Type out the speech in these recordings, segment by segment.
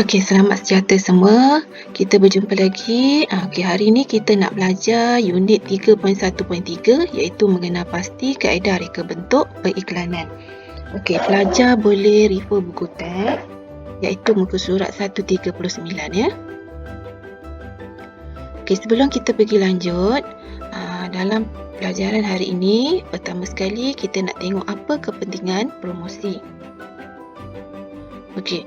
Okey, selamat sejahtera semua. Kita berjumpa lagi. Ah, okey, hari ini kita nak belajar unit 3.1.3 iaitu mengenal pasti kaedah reka bentuk periklanan. Okey, pelajar boleh refer buku teks iaitu muka surat 139 ya. Okey, sebelum kita pergi lanjut, dalam pelajaran hari ini, pertama sekali kita nak tengok apa kepentingan promosi. Okey,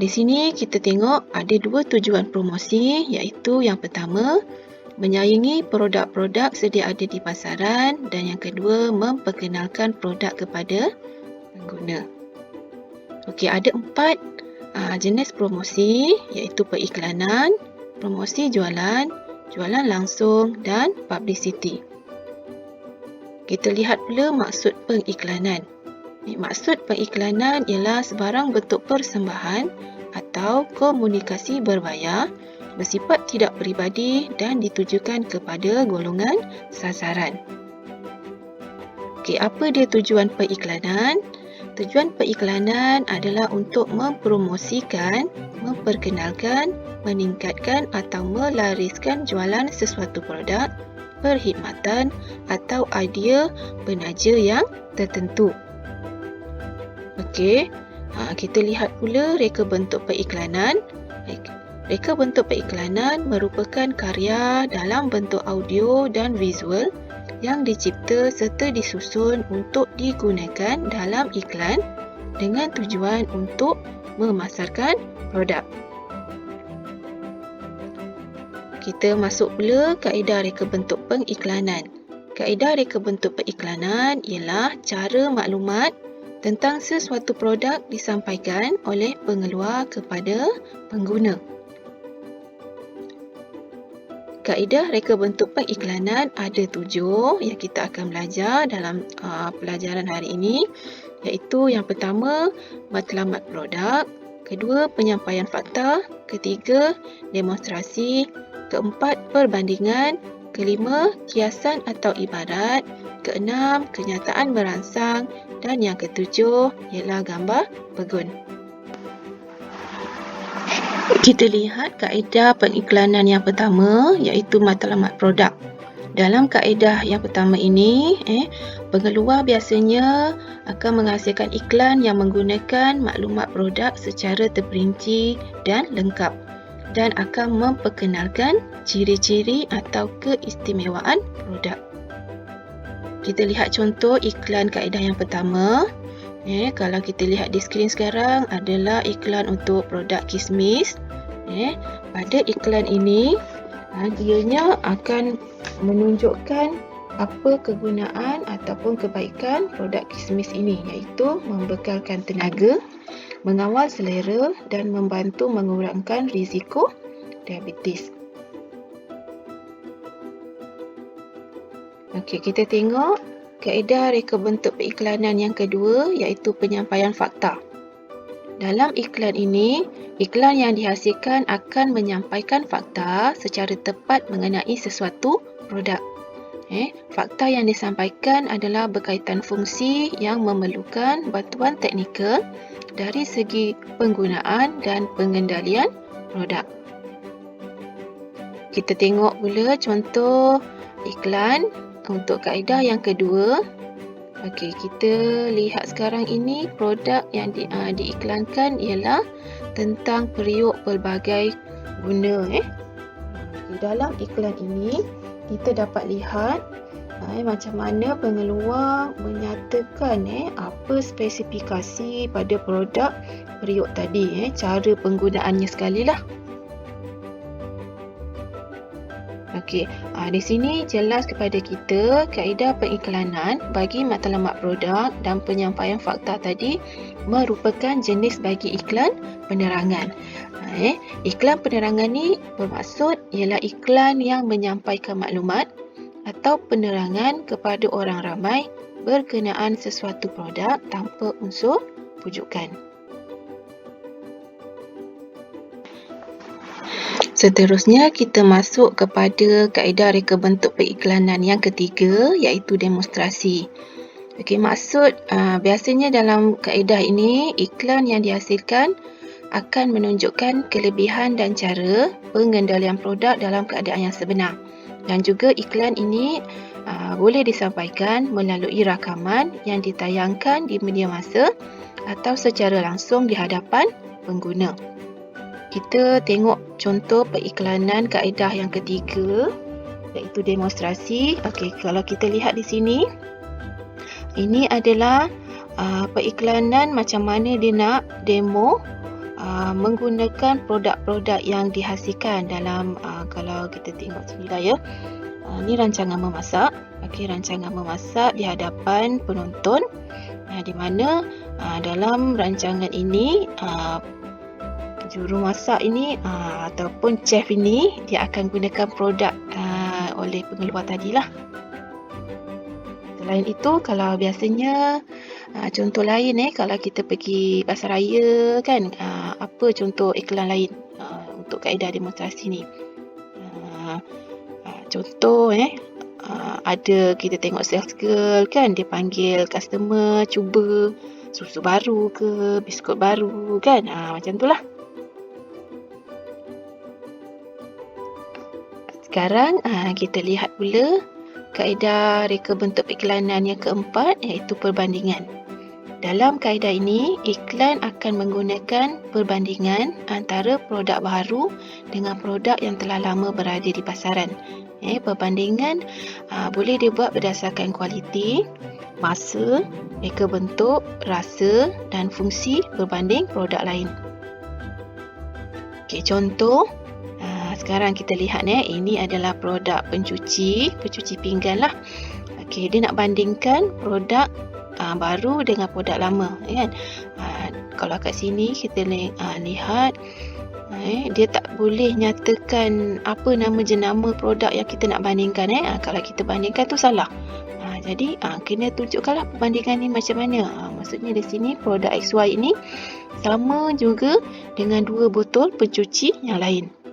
di sini kita tengok ada dua tujuan promosi iaitu yang pertama menyaingi produk-produk sedia ada di pasaran dan yang kedua memperkenalkan produk kepada pengguna. Okey, ada empat uh, jenis promosi iaitu periklanan, promosi jualan, jualan langsung dan publicity. Kita lihat pula maksud periklanan. Maksud periklanan ialah sebarang bentuk persembahan atau komunikasi berbayar bersifat tidak peribadi dan ditujukan kepada golongan sasaran. Okey, apa dia tujuan periklanan? Tujuan periklanan adalah untuk mempromosikan, memperkenalkan, meningkatkan atau melariskan jualan sesuatu produk, perkhidmatan atau idea penaja yang tertentu. Okey, ha, kita lihat pula reka bentuk periklanan. Reka bentuk periklanan merupakan karya dalam bentuk audio dan visual yang dicipta serta disusun untuk digunakan dalam iklan dengan tujuan untuk memasarkan produk. Kita masuk pula kaedah reka bentuk periklanan. Kaedah reka bentuk periklanan ialah cara maklumat tentang sesuatu produk disampaikan oleh pengeluar kepada pengguna. Kaedah reka bentuk pengiklanan ada tujuh yang kita akan belajar dalam uh, pelajaran hari ini. Iaitu yang pertama matlamat produk, kedua penyampaian fakta, ketiga demonstrasi, keempat perbandingan, kelima kiasan atau ibarat, keenam kenyataan merangsang. Dan yang ketujuh ialah gambar pegun. Kita lihat kaedah pengiklanan yang pertama iaitu matlamat produk. Dalam kaedah yang pertama ini, eh, pengeluar biasanya akan menghasilkan iklan yang menggunakan maklumat produk secara terperinci dan lengkap dan akan memperkenalkan ciri-ciri atau keistimewaan produk. Kita lihat contoh iklan kaedah yang pertama. Eh, kalau kita lihat di skrin sekarang adalah iklan untuk produk kismis. Eh, pada iklan ini, ha, dianya akan menunjukkan apa kegunaan ataupun kebaikan produk kismis ini iaitu membekalkan tenaga, mengawal selera dan membantu mengurangkan risiko diabetes. Okey, kita tengok kaedah reka bentuk periklanan yang kedua iaitu penyampaian fakta. Dalam iklan ini, iklan yang dihasilkan akan menyampaikan fakta secara tepat mengenai sesuatu produk. Eh, fakta yang disampaikan adalah berkaitan fungsi yang memerlukan bantuan teknikal dari segi penggunaan dan pengendalian produk. Kita tengok pula contoh iklan untuk kaedah yang kedua, okey kita lihat sekarang ini produk yang di, uh, diiklankan ialah tentang periuk pelbagai guna eh. Di dalam iklan ini kita dapat lihat eh, macam mana pengeluar menyatakan eh apa spesifikasi pada produk periuk tadi eh cara penggunaannya sekali lah. Okey, uh, di sini jelas kepada kita kaedah periklanan bagi matlamat produk dan penyampaian fakta tadi merupakan jenis bagi iklan penerangan. Uh, eh, iklan penerangan ni bermaksud ialah iklan yang menyampaikan maklumat atau penerangan kepada orang ramai berkenaan sesuatu produk tanpa unsur pujukan. Seterusnya, kita masuk kepada kaedah reka bentuk periklanan yang ketiga iaitu demonstrasi. Okey, maksud uh, biasanya dalam kaedah ini, iklan yang dihasilkan akan menunjukkan kelebihan dan cara pengendalian produk dalam keadaan yang sebenar. Dan juga iklan ini uh, boleh disampaikan melalui rakaman yang ditayangkan di media masa atau secara langsung di hadapan pengguna kita tengok contoh periklanan kaedah yang ketiga iaitu demonstrasi. Okey, kalau kita lihat di sini ini adalah uh, periklanan macam mana dia nak demo uh, menggunakan produk-produk yang dihasilkan dalam uh, kalau kita tengok sini lah ya. Uh, ini rancangan memasak. Okey, rancangan memasak di hadapan penonton. Uh, di mana uh, dalam rancangan ini uh, juru masak ini uh, ataupun chef ini dia akan gunakan produk uh, oleh pengeluar tadi lah. Selain itu kalau biasanya uh, contoh lain eh kalau kita pergi pasar raya kan uh, apa contoh iklan lain uh, untuk kaedah demonstrasi ni. Uh, uh, contoh eh uh, ada kita tengok sales girl kan dia panggil customer cuba susu baru ke biskut baru kan uh, macam tu lah. Sekarang ah, kita lihat pula kaedah reka bentuk iklanan yang keempat iaitu perbandingan. Dalam kaedah ini, iklan akan menggunakan perbandingan antara produk baru dengan produk yang telah lama berada di pasaran. Eh, perbandingan aa, ah, boleh dibuat berdasarkan kualiti, masa, reka bentuk, rasa dan fungsi berbanding produk lain. Okay, contoh, sekarang kita lihat eh. Ini adalah produk pencuci pencuci pinggan lah. Okey dia nak bandingkan produk uh, baru dengan produk lama kan? Uh, kalau kat sini kita uh, lihat eh dia tak boleh nyatakan apa nama jenama produk yang kita nak bandingkan eh. Uh, kalau kita bandingkan tu salah. Uh, jadi uh, kena tunjukkanlah perbandingan ni macam mana. Uh, maksudnya di sini produk XY ini sama juga dengan dua botol pencuci yang lain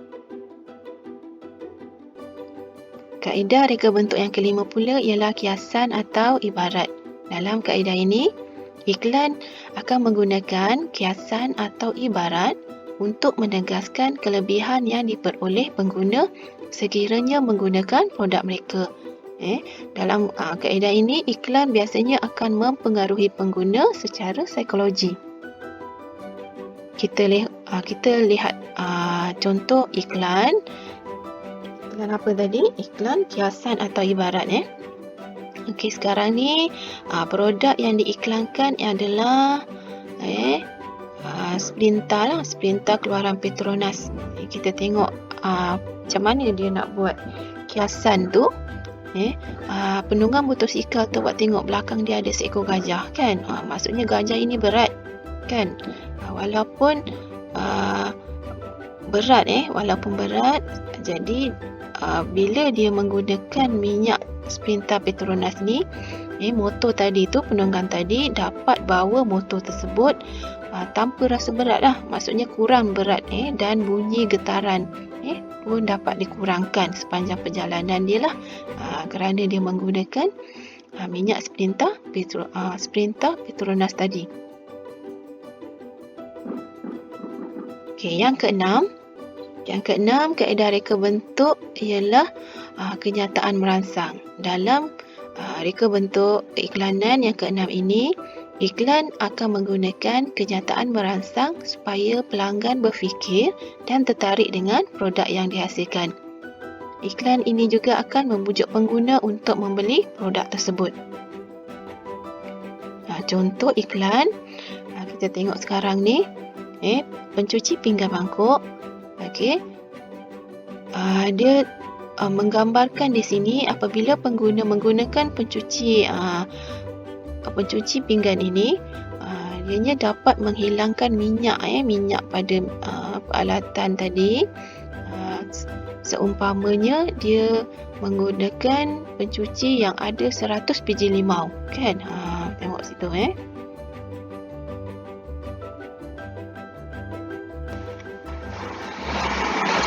Kaedah reka bentuk yang kelima pula ialah kiasan atau ibarat. Dalam kaedah ini, iklan akan menggunakan kiasan atau ibarat untuk menegaskan kelebihan yang diperoleh pengguna sekiranya menggunakan produk mereka. Eh, dalam uh, kaedah ini, iklan biasanya akan mempengaruhi pengguna secara psikologi. Kita, li- uh, kita lihat uh, contoh iklan iklan apa tadi? Iklan kiasan atau ibarat eh. Okey, sekarang ni uh, produk yang diiklankan adalah eh uh, splinter lah, splinter keluaran Petronas. Kita tengok uh, macam mana dia nak buat kiasan tu. Eh, uh, penunggang motosikal tu buat tengok belakang dia ada seekor gajah kan. Uh, maksudnya gajah ini berat kan. Uh, walaupun uh, berat eh, walaupun berat jadi uh, bila dia menggunakan minyak splinter Petronas ni eh, motor tadi tu penunggang tadi dapat bawa motor tersebut uh, tanpa rasa berat lah. Maksudnya kurang berat eh, dan bunyi getaran eh, pun dapat dikurangkan sepanjang perjalanan dia lah. Uh, kerana dia menggunakan uh, minyak splinter, Petro, uh, splinter Petronas tadi. Okay, yang keenam, yang keenam, kaedah reka bentuk ialah uh, kenyataan merangsang. Dalam uh, reka bentuk iklanan yang keenam ini, iklan akan menggunakan kenyataan merangsang supaya pelanggan berfikir dan tertarik dengan produk yang dihasilkan. Iklan ini juga akan membujuk pengguna untuk membeli produk tersebut. Uh, contoh iklan, uh, kita tengok sekarang ni, eh, pencuci pinggan mangkuk Okey. Uh, dia uh, menggambarkan di sini apabila pengguna menggunakan pencuci uh, pencuci pinggan ini uh, ianya dapat menghilangkan minyak eh minyak pada uh, peralatan tadi. Uh, seumpamanya dia menggunakan pencuci yang ada 100 biji limau. Kan? Ha tengok situ eh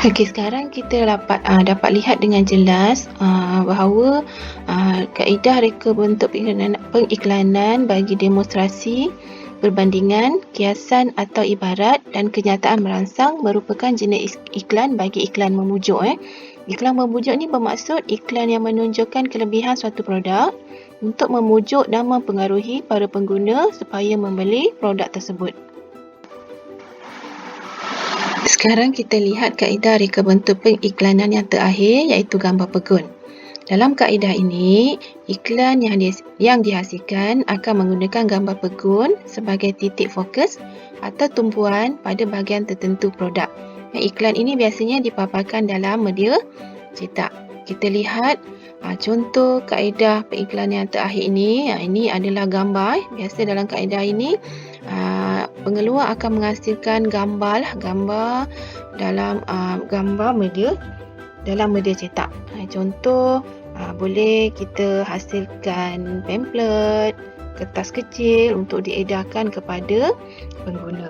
Okey, sekarang kita dapat uh, dapat lihat dengan jelas uh, bahawa uh, kaedah reka bentuk pengiklanan bagi demonstrasi perbandingan, kiasan atau ibarat dan kenyataan merangsang merupakan jenis iklan bagi iklan memujuk. Eh. Iklan memujuk ni bermaksud iklan yang menunjukkan kelebihan suatu produk untuk memujuk dan mempengaruhi para pengguna supaya membeli produk tersebut. Sekarang kita lihat kaedah reka bentuk pengiklanan yang terakhir iaitu gambar pegun. Dalam kaedah ini, iklan yang, di, yang dihasilkan akan menggunakan gambar pegun sebagai titik fokus atau tumpuan pada bahagian tertentu produk. Iklan ini biasanya dipaparkan dalam media cetak. Kita lihat Ha, contoh kaedah pengiklan yang terakhir ini, ha, ini adalah gambar. Biasa dalam kaedah ini, ha, pengeluar akan menghasilkan gambar, lah, gambar dalam ha, gambar media dalam media cetak. Ha, contoh, ha, boleh kita hasilkan pamphlet, kertas kecil untuk diedarkan kepada pengguna.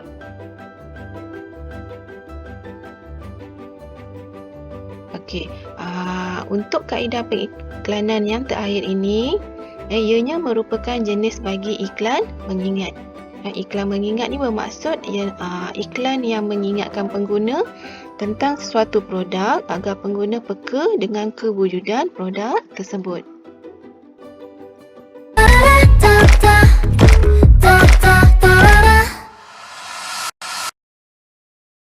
Okey, uh, untuk kaedah pengiklanan yang terakhir ini, eh, ianya merupakan jenis bagi iklan mengingat. Eh, iklan mengingat ni bermaksud ya, uh, iklan yang mengingatkan pengguna tentang sesuatu produk agar pengguna peka dengan kewujudan produk tersebut.